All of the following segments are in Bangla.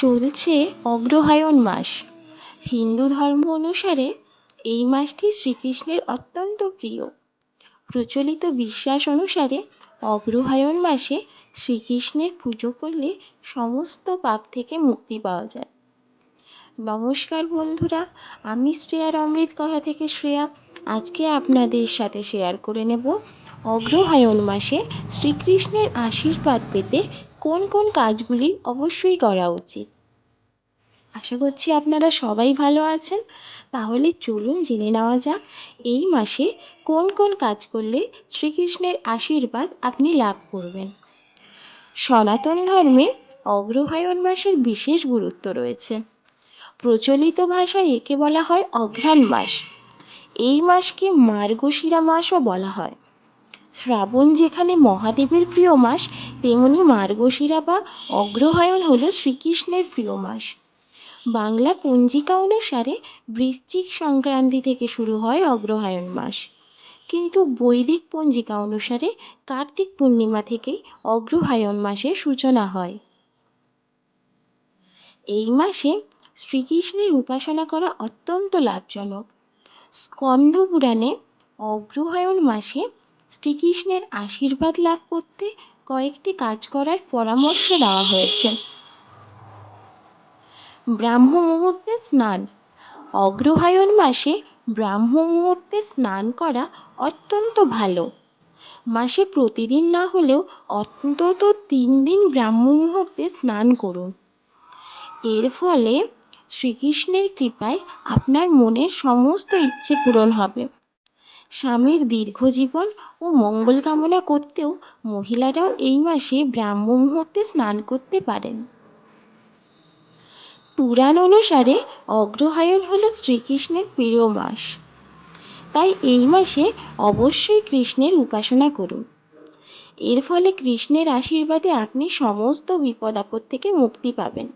চলছে অগ্রহায়ণ মাস। হিন্দু ধর্ম অনুসারে এই মাসটি শ্রীকৃষ্ণের অত্যন্ত প্রিয়। প্রচলিত বিশ্বাস অনুসারে অগ্রহায়ণ মাসে শ্রীকৃষ্ণের পুজো করলে সমস্ত পাপ থেকে মুক্তি পাওয়া যায়। নমস্কার বন্ধুরা, আমি শ্রেয়ার অমৃত কথা থেকে শ্রেয়া। আজকে আপনাদের সাথে শেয়ার করে নেব অগ্রহায়ণ মাসে শ্রীকৃষ্ণের আশীর্বাদ পেতে কোন কোন কাজগুলি অবশ্যই করা উচিত। আশা করছি আপনারা সবাই ভালো আছেন। তাহলে চলুন জেনে নেওয়া যাক, এই মাসে কোন কোন কাজ করলে শ্রীকৃষ্ণের আশীর্বাদ আপনি লাভ করবেন। সনাতন ধর্মে অগ্রহায়ণ মাসের বিশেষ গুরুত্ব রয়েছে। প্রচলিত ভাষায় একে বলা হয় অঘ্রাণ মাস। এই মাসকে মার্গশিরা মাসও বলা হয়। শ্রাবণ যেখানে মহাদেবের প্রিয় মাস, তেমনি মার্গশিরা বা অগ্রহায়ণ হল শ্রীকৃষ্ণের প্রিয় মাস। বাংলা পঞ্জিকা অনুসারে বৃশ্চিক সংক্রান্তি থেকে শুরু হয় অগ্রহায়ণ মাস। কিন্তু বৈদিক পঞ্জিকা অনুসারে কার্তিক পূর্ণিমা থেকেই অগ্রহায়ণ মাসের সূচনা হয়। এই মাসে শ্রীকৃষ্ণের উপাসনা করা অত্যন্ত লাভজনক। স্কন্দ পুরাণে অগ্রহায়ণ মাসে শ্রীকৃষ্ণের আশীর্বাদ লাভ করতে কয়েকটি কাজ করার পরামর্শ দেওয়া হয়েছে। ব্রাহ্ম মুহূর্তে স্নান। অগ্রহায়ণ মাসে ব্রাহ্ম মুহূর্তে স্নান করা অত্যন্ত ভালো। মাসে প্রতিদিন না হলেও অন্তত তিন দিন ব্রাহ্ম মুহূর্তে স্নান করুন। এর ফলে শ্রীকৃষ্ণের কৃপায় আপনার মনের সমস্ত ইচ্ছে পূরণ হবে। স্বামীর দীর্ঘ জীবন ও মঙ্গল কামনা করতেও মহিলারাও এই মাসে ব্রাহ্ম মুহূর্তে স্নান করতে পারেন। পুরাণ অনুসারে অগ্রহায়ণ হল শ্রীকৃষ্ণের প্রিয় মাস। তাই এই মাসে অবশ্যই কৃষ্ণের উপাসনা করুন। এর ফলে কৃষ্ণের আশীর্বাদে আপনি সমস্ত বিপদ আপদ থেকে মুক্তি পাবেন।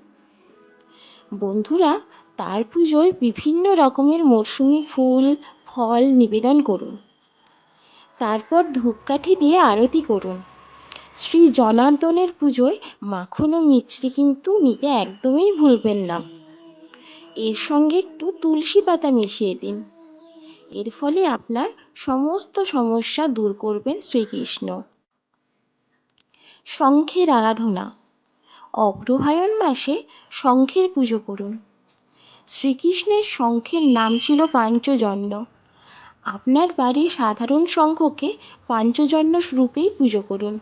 বন্ধুরা, তার পুজোয় বিভিন্ন রকমের মরশুমি ফুল ফল নিবেদন করুন। তারপর ধূপকাঠি দিয়ে আরতি করুন। শ্রী জনার্দনের পুজোয় মাখন ও মিছরি কিন্তু নিতে একদমই ভুলবেন না। এর সঙ্গে একটু তুলসী পাতা মিশিয়ে দিন। এর ফলে আপনার সমস্ত সমস্যা দূর করবেন শ্রীকৃষ্ণ। শঙ্খের আরাধনা। অগ্রহায়ণ মাসে শঙ্খের পুজো করুন। শ্রীকৃষ্ণের শঙ্খের নাম ছিল পাঞ্চজন্য। আপনার বাড়ির সাধারণ শঙ্খকে পাঞ্চজন্য রূপেই পুজো করুন।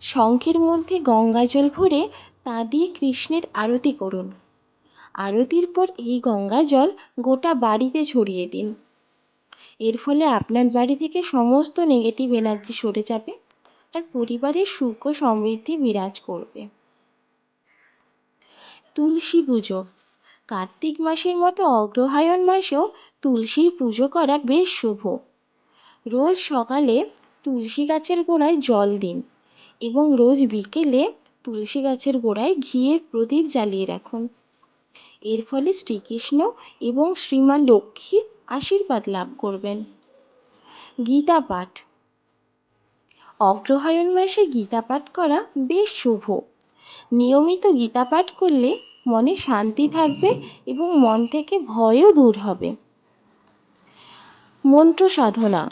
শঙ্খের মধ্যে গঙ্গা জল ভরে তা দিয়ে কৃষ্ণের আরতি করুন। আরতির পর এই গঙ্গা জল গোটা বাড়িতে ছড়িয়ে দিন। এর ফলে আপনার বাড়ি থেকে সমস্ত নেগেটিভ এনার্জি সরে যাবে, আর পরিবারে সুখ ও সমৃদ্ধি বিরাজ করবে। তুলসী পুজো কার্তিক মাসের মতো অগ্রহায়ণ মাসেও তুলসীর পুজো করা বেশ শুভ। রোজ সকালে তুলসী গাছের গোড়ায় জল দিন এবং রোজ বিকেলে তুলসী গাছের গোড়ায় ঘিয়ের প্রদীপ জ্বালিয়ে রাখুন। এর ফলে শ্রীকৃষ্ণ এবং শ্রীমা লক্ষ্মীর আশীর্বাদ লাভ করবেন। গীতা পাঠ। অগ্রহায়ণ মাসে গীতা পাঠ করা বেশ শুভ। নিয়মিত গীতা পাঠ করলে মনে শান্তি থাকবে এবং মন থেকে ভয়ও দূর হবে। মন্ত্র সাধনা।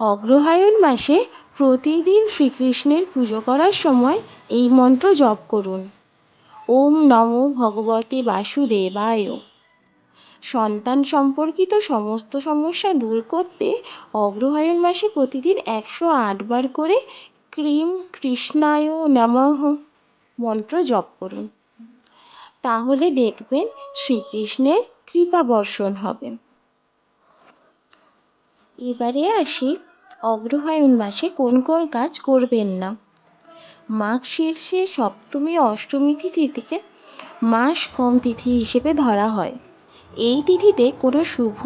অগ্রহায়ণ মাসে প্রতিদিন শ্রীকৃষ্ণের পুজো করার সময় এই মন্ত্র জপ করুন। ওম নমো ভগবতে বাসুদেবায়। সন্তান সম্পর্কিত সমস্ত সমস্যা দূর করতে অগ্রহায়ণ মাসে প্রতিদিন একশো আটবার করে ক্রিম কৃষ্ণায় নমঃ। মন্ত্র জপ করুন। তাহলে দেখবেন শ্রীকৃষ্ণের কৃপা বর্ষণ হবে। এবারে আসি, অগ্রহায়ণ মাসে কোন কোন কাজ করবেন না? মাঘ শীর্ষে সপ্তমী, অষ্টমী তিথিকে মাস কম তিথি হিসেবে ধরা হয়। এই তিথিতে কোনো শুভ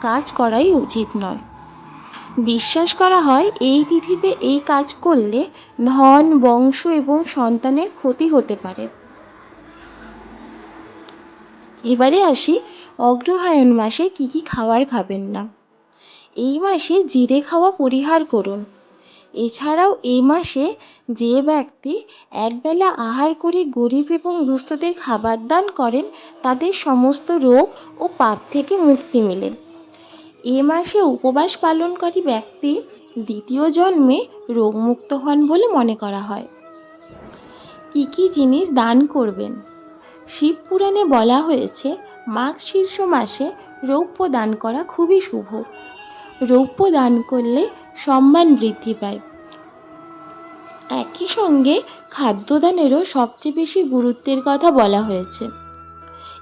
কাজ করাই উচিত নয়। বিশ্বাস করা হয়, এই তিথিতে এই কাজ করলে ধন, বংশ এবং সন্তানের ক্ষতি হতে পারে। এবারে আসি, অগ্রহায়ণ মাসে কি কি খাবার খাবেন না? এই মাসে জিরে খাওয়া পরিহার করুন। এছাড়াও এই মাসে যে ব্যক্তি একবেলা আহার করে গরিব এবং দুস্থদের খাবার দান করেন, তাদের সমস্ত রোগ ও পাপ থেকে মুক্তি মেলে। এ মাসে উপবাস পালনকারী ব্যক্তি দ্বিতীয় জন্মে রোগমুক্ত হন বলে মনে করা হয়। কী কী জিনিস দান করবেন? শিব পুরাণে বলা হয়েছে, মাঘ শীর্ষ মাসে রৌপ্য দান করা খুবই শুভ। রৌপ্য দান করলে সম্মান বৃদ্ধি পায়। একই সঙ্গে খাদ্যদানেরও সবচেয়ে বেশি গুরুত্বের কথা বলা হয়েছে।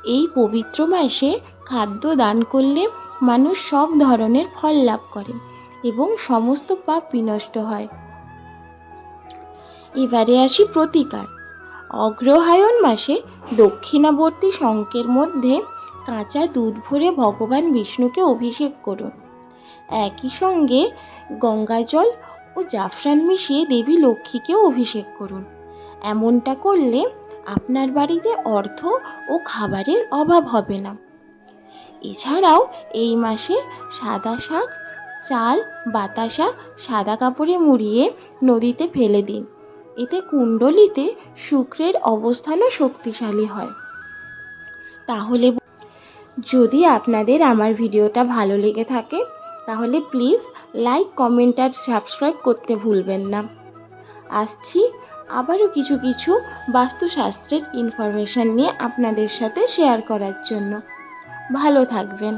এই পবিত্র মাসে খাদ্য দান করলে মানুষ সব ধরনের ফল লাভ করে এবং সমস্ত পাপ বিনষ্ট হয়। এবারে আসি প্রতিকার। অগ্রহায়ণ মাসে দক্ষিণাবর্তী শঙ্কের মধ্যে কাঁচা দুধ ভরে ভগবান বিষ্ণুকে অভিষেক করুন। একই সঙ্গে গঙ্গাজল ও জাফরান মিশিয়ে দেবী লক্ষ্মীকেও অভিষেক করুন। এমনটা করলে আপনার বাড়িতে অর্থ ও খাবারের অভাব হবে না। এছাড়াও এই মাসে সাদা শাক, চাল বাতাসা সাদা কাপড়ে মুড়িয়ে নদীতে ফেলে দিন। এতে কুণ্ডলিতে শুক্রের অবস্থানও শক্তিশালী হয়। তাহলে যদি আপনাদের আমার ভিডিওটা ভালো লেগে থাকে, তাহলে প্লিজ লাইক, কমেন্ট আর সাবস্ক্রাইব করতে ভুলবেন না। আসছি আবারও কিছু কিছু বাস্তুশাস্ত্রের ইনফরমেশান নিয়ে আপনাদের সাথে শেয়ার করার জন্য। ভালো থাকবেন।